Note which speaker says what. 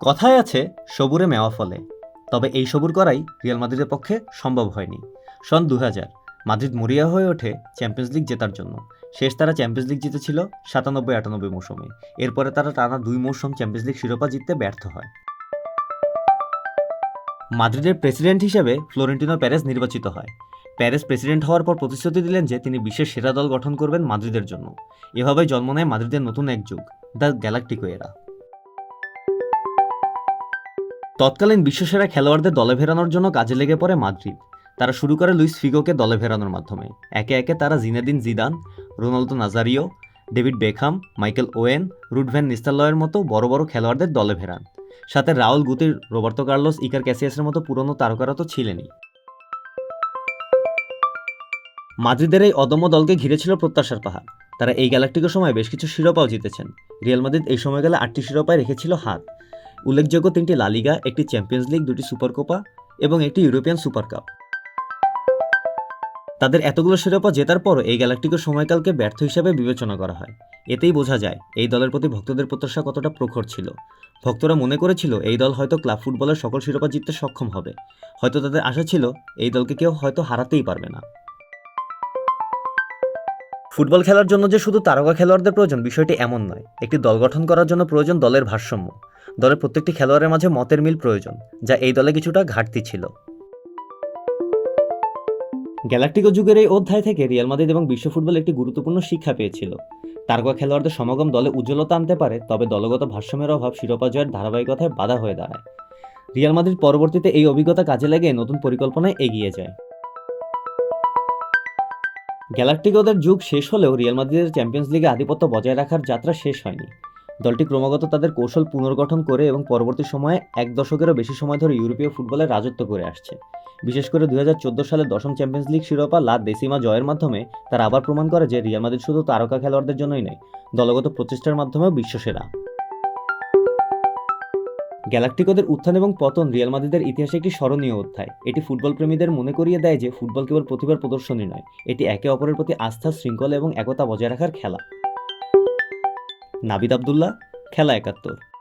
Speaker 1: কথায় আছে, সবুরে মেওয়া ফলে। তবে এই সবুর করাই রিয়াল মাদ্রিদের পক্ষে সম্ভব হয়নি। সন দু হাজার মাদ্রিদ মরিয়া হয়ে ওঠে চ্যাম্পিয়ন্স লিগ জেতার জন্য। শেষ তারা চ্যাম্পিয়ন্স লিগ জিতেছিল সাতানব্বই আটানব্বই মৌসুমে। এরপরে তারা টানা দুই মৌসুম চ্যাম্পিয়ন্স লিগ শিরোপা জিততে ব্যর্থ হয়। মাদ্রিদের প্রেসিডেন্ট হিসেবে ফ্লোরেন্টিনো প্যারেস নির্বাচিত হয়। প্যারেস প্রেসিডেন্ট হওয়ার পর প্রতিশ্রুতি দিলেন যে তিনি বিশ্বের সেরা দল গঠন করবেন মাদ্রিদের জন্য। এভাবেই জন্ম নেয় মাদ্রিদের নতুন এক যুগ, দ্য গ্যালাকটিকো এরা। তৎকালীন বিশ্বসেরা খেলোয়াড়দের দলে ফেরানোর জন্য কাজে লেগে পড়ে মাদ্রিদ। তারা শুরু করে লুইস ফিগোকে দলে ফেরানোর মাধ্যমে। একে একে তারা Zinedine Zidane, Ronaldo Nazario, David Beckham, Michael Owen Ruud van নিস্তালয়ের মতো বড় বড় খেলোয়াড়দের দলে ফেরান। সাথে রাউল গুতির, রোবার্তো কার্লোস, ইকার ক্যাসিয়াসের মতো পুরনো তারকারা তো ছিলেনই। মাদ্রিদের এই অদম্য দলকে ঘিরেছিল প্রত্যাশার পাহাড়। তারা এই গ্যালাকটিকের সময় বেশ কিছু শিরোপাও জিতেছেন। রিয়াল মাদ্রিদ এই সময়কালে আটটি শিরোপায় রেখেছিল হাত। উল্লেখযোগ্য তিনটি লালিগা একটি চ্যাম্পিয়ন্স লিগ, দুটি সুপার কোপা এবং একটি ইউরোপিয়ান সুপার কাপ। তাদের এতগুলো শিরোপা জেতার পরও এই গ্যালাকটিকের সময়কালকে ব্যর্থ হিসাবে বিবেচনা করা হয়। এতেই বোঝা যায়, এই দলের প্রতি ভক্তদের প্রত্যাশা কতটা প্রখর ছিল। ভক্তরা মনে করেছিল, এই দল হয়তো ক্লাব ফুটবলের সকল শিরোপা জিততে সক্ষম হবে। হয়তো তাদের আশা ছিল, এই দলকে কেউ হয়তো হারাতেই পারবে না। ফুটবল খেলার জন্য যে শুধু তারকা খেলোয়াড়দের প্রয়োজন, বিষয়টি এমন নয়। একটি দল গঠন করার জন্য প্রয়োজন দলের ভারসাম্য। দলের প্রত্যেকটি খেলোয়াড়ের মাঝে মতের মিল প্রয়োজন, যা এই দলে কিছুটা ঘাটতি ছিল। গ্যালাকটিকো যুগের এই অধ্যায় থেকে রিয়াল মাদ্রিদ এবং বিশ্ব ফুটবল একটি গুরুত্বপূর্ণ শিক্ষা পেয়েছিল। তারকা খেলোয়াড়দের সমাগম দলে উজ্জ্বলতা আনতে পারে, তবে দলগত ভারসাম্যের অভাব শিরোপা জয়ের ধারাবাহিকতায় বাধা হয়ে দাঁড়ায়। রিয়াল মাদ্রিদ পরবর্তীতে এই অভিজ্ঞতা কাজে লাগিয়ে নতুন পরিকল্পনায় এগিয়ে যায়। গ্যালাকটিকোদের যুগ শেষ হলেও রিয়াল মাদ্রিদের চ্যাম্পিয়ন্স লিগে আধিপত্য বজায় রাখার যাত্রা শেষ হয়নি। দলটি ক্রমাগত তাদের কৌশল পুনর্গঠন করে এবং পরবর্তী সময়ে এক দশকেরও বেশি সময় ধরে ইউরোপীয় ফুটবলে রাজত্ব করে আসছে। বিশেষ করে দু হাজার চোদ্দ সালে দশম চ্যাম্পিয়ন্স লিগ শিরোপা লা দেসিমা জয়ের মাধ্যমে তারা আবার প্রমাণ করে যে রিয়াল মাদ্রিদ শুধু তারকা খেলোয়াড়দের জন্যই নয়, দলগত প্রচেষ্টার মাধ্যমেও বিশ্বসেরা। গ্যালাকটিকোদের উত্থান এবং পতন রিয়াল মাদ্রিদের ইতিহাসে একটি স্মরণীয় অধ্যায়। এটি ফুটবল প্রেমীদের মনে করিয়ে দেয় যে ফুটবল কেবল প্রতিভার প্রদর্শনী নয়, এটি একে অপরের প্রতি আস্থা, শৃঙ্খলা এবং একতা বজায় রাখার খেলা। নাবিদ আবদুল্লাহ, খেলা একাত্তর।